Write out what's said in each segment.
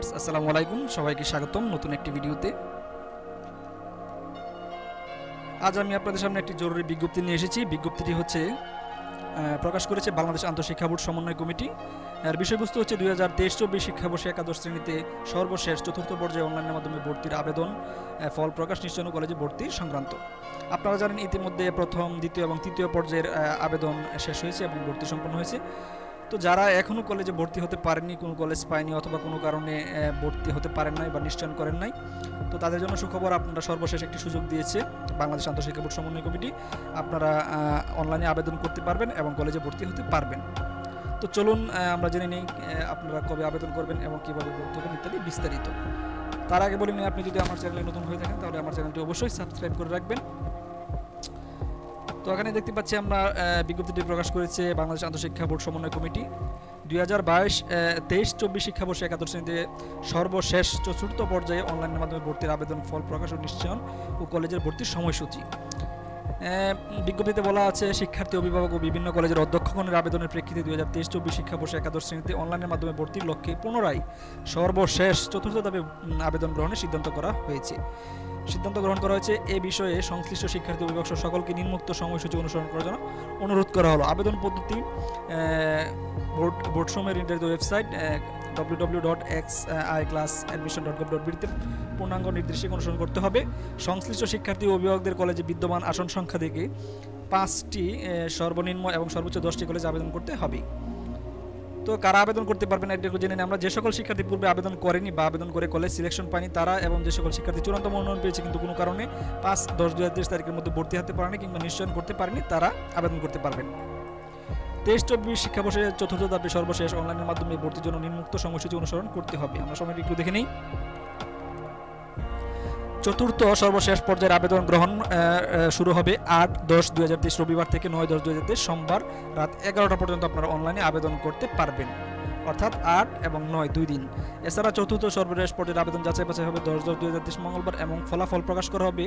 আসসালামু আলাইকুম। সবাইকে স্বাগতম নতুন একটি ভিডিওতে। আজ আমি আপনাদের সামনে একটি জরুরি বিজ্ঞপ্তি নিয়ে এসেছি। বিজ্ঞপ্তিটি হচ্ছে প্রকাশ করেছে বাংলাদেশ আন্তঃশিক্ষা বোর্ড সমন্বয় কমিটি। এর বিষয়বস্তু হচ্ছে দুই হাজার তেইশ চব্বিশ শিক্ষাবর্ষে একাদশ শ্রেণীতে সর্বশেষ চতুর্থ পর্যায়ে অনলাইনের মাধ্যমে ভর্তির আবেদন ফল প্রকাশ নিশ্চয়ন কলেজে ভর্তি সংক্রান্ত। আপনারা জানেন ইতিমধ্যে প্রথম, দ্বিতীয় এবং তৃতীয় পর্যায়ের আবেদন শেষ হয়েছে এবং ভর্তি সম্পন্ন হয়েছে। তো যারা এখনও কলেজে ভর্তি হতে পারেননি, কোনো কলেজ পায়নি অথবা কোনো কারণে ভর্তি হতে পারেন নাই বা নিশ্চয়ন করেন নাই, তো তাদের জন্য সুখবর আপনারা সর্বশেষ একটি সুযোগ দিয়েছে বাংলাদেশ আন্তঃশিক্ষা বোর্ড সমন্বয় কমিটি। আপনারা অনলাইনে আবেদন করতে পারবেন এবং কলেজে ভর্তি হতে পারবেন। তো চলুন আমরা জেনে নিই আপনারা কবে আবেদন করবেন এবং কীভাবে ভর্তি হবেন ইত্যাদি বিস্তারিত। তার আগে বলি আপনি যদি আমার চ্যানেলে নতুন হয়ে থাকেন, তাহলে আমার চ্যানেলটি অবশ্যই সাবস্ক্রাইব করে রাখবেন। তো এখানে দেখতে পাচ্ছি আমরা বিজ্ঞপ্তিটি প্রকাশ করেছে বাংলাদেশ আন্তঃশিক্ষা বোর্ড সমন্বয় কমিটি। দুই হাজার বাইশ তেইশ, চব্বিশ শিক্ষাবর্ষে একাদশ শ্রেণীতে সর্বশেষ চতুর্থ পর্যায়ে অনলাইনের মাধ্যমে ভর্তির আবেদন ফল প্রকাশ ও নিশ্চয়ন ও কলেজের ভর্তির সময়সূচি। বিজ্ঞপ্তিতে বলা আছে, শিক্ষার্থী, অভিভাবক ও বিভিন্ন কলেজের অধ্যক্ষগণের আবেদনের প্রেক্ষিতে দুই হাজার তেইশ চব্বিশ শিক্ষাবর্ষে একাদশ শ্রেণীতে অনলাইনের মাধ্যমে ভর্তির লক্ষ্যে পুনরায় সর্বশেষ চতুর্থ ধাপে আবেদন গ্রহণের সিদ্ধান্ত করা হয়েছে। সিদ্ধান্ত গ্রহণ করা হয়েছে এ বিষয়ে সংশ্লিষ্ট শিক্ষার্থী, অভিভাবক সকলকে নিম্নোক্ত সময়সূচি অনুসরণ করার জন্য অনুরোধ করা হলো। আবেদন পদ্ধতি বোর্ড বোর্ড সময়ের নির্ধারিত website W W dot X I class admission dot gov dot বিডিতে পূর্ণাঙ্গ নির্দেশিকা অনুসরণ করতে হবে। সংশ্লিষ্ট শিক্ষার্থী ও অভিভাবকদের কলেজে বিদ্যমান আসন সংখ্যা থেকে পাঁচটি সর্বনিম্ন এবং সর্বোচ্চ দশটি কলেজে আবেদন করতে হবে। তো কারা আবেদন করতে পারবেন এটা জেনে নিই। আমরা যে সকল শিক্ষার্থী পূর্বে আবেদন করেনি বা আবেদন করে কলেজ সিলেকশন পায়নি, তারা এবং যে সকল শিক্ষার্থী চূড়ান্ত মনোনয়ন পেয়েছে কিন্তু কোনো কারণে পাঁচ, দশ হাজার তারিখের মধ্যে ভর্তি হতে পারেনি কিংবা নিশ্চয়ন করতে পারেনি, তারা আবেদন করতে পারবেন। তেইশ চব্বিশ শিক্ষাবর্ষে চতুর্থ ধাপে সর্বশেষ অনলাইনের মাধ্যমে ভর্তির জন্য নিম্মুক্ত সময়সূচি অনুসরণ করতে হবে। আমরা সময়টি একটু দেখে নিই। চতুর্থ সর্বশেষ পর্যায়ের আবেদন গ্রহণ শুরু হবে আট দশ দুই হাজার তেইশ রবিবার থেকে নয় দশ দুই হাজার তেইশ সোমবার রাত এগারোটা পর্যন্ত আপনারা অনলাইনে আবেদন করতে পারবেন। অর্থাৎ আট এবং নয় দুই দিন। এছাড়া চতুর্থ সর্বশেষ পর্যায়ের আবেদন যাচাই বাছাই হবে দশ দশ দুই হাজার তেইশ মঙ্গলবার এবং ফলাফল প্রকাশ করা হবে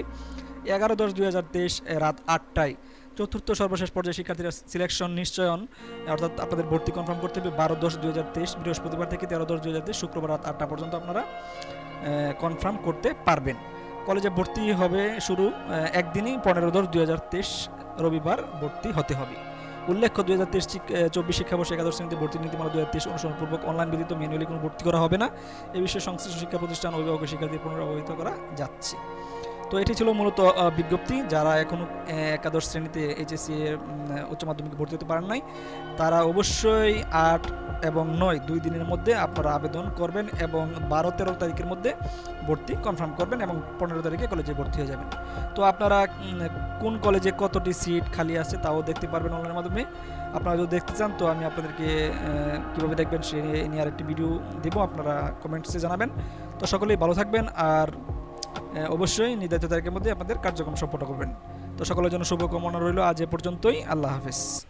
এগারো দশ দুই হাজার তেইশ রাত আটটায়। চতুর্থ সর্বশেষ পর্যায়ে শিক্ষার্থীরা সিলেকশন নিশ্চয়ন, অর্থাৎ আপনাদের ভর্তি কনফার্ম করতে হবে বারো দশ দুই বৃহস্পতিবার থেকে তেরো দশ দুই শুক্রবার রাত আটটা পর্যন্ত আপনারা কনফার্ম করতে পারবেন। কলেজে ভর্তি হবে শুরু একদিনই পনেরো দশ দুই রবিবার ভর্তি হতে হবে। উল্লেখ্য দুই হাজার তেইশ চব্বিশ শিক্ষাবর্ষে একাদশ শ্রেণীতে ভর্তি নীতিমালা দুই হাজার তেইশ অনুসরণপূর্বক অনলাইন ব্যতীত ম্যানুয়ালি কোনো ভর্তি করা হবে না। এ বিষয়ে সংশ্লিষ্ট শিক্ষা প্রতিষ্ঠান অভিভাবক শিক্ষার্থী পুনরায় অবহিত করা যাচ্ছে। তো এটি ছিল মূলত বিজ্ঞপ্তি। যারা এখনও একাদশ শ্রেণীতে এইচএসসি উচ্চ মাধ্যমিকে ভর্তি হতে পারেন নাই, তারা অবশ্যই আট এবং নয় দুই দিনের মধ্যে আপনারা আবেদন করবেন এবং বারো তেরো তারিখের মধ্যে ভর্তি কনফার্ম করবেন এবং পনেরো তারিখে কলেজে ভর্তি হয়ে যাবেন। তো আপনারা কোন কলেজে কতটি সিট খালি আছে তাও দেখতে পারবেন অনলাইনের মাধ্যমে। আপনারা যদি দেখতে চান, তো আমি আপনাদেরকে কীভাবে দেখবেন সে নিয়ে আরেকটি ভিডিও দেবো, আপনারা কমেন্টসে জানাবেন। তো সকলেই ভালো থাকবেন, আর অবশ্যই নির্ধারিত তারিখের মধ্যে আপনাদের কার্যক্রম সম্পন্ন করবেন। তো সকলের জন্য শুভকামনা রইল আজ এ পর্যন্তই। আল্লাহ হাফেজ।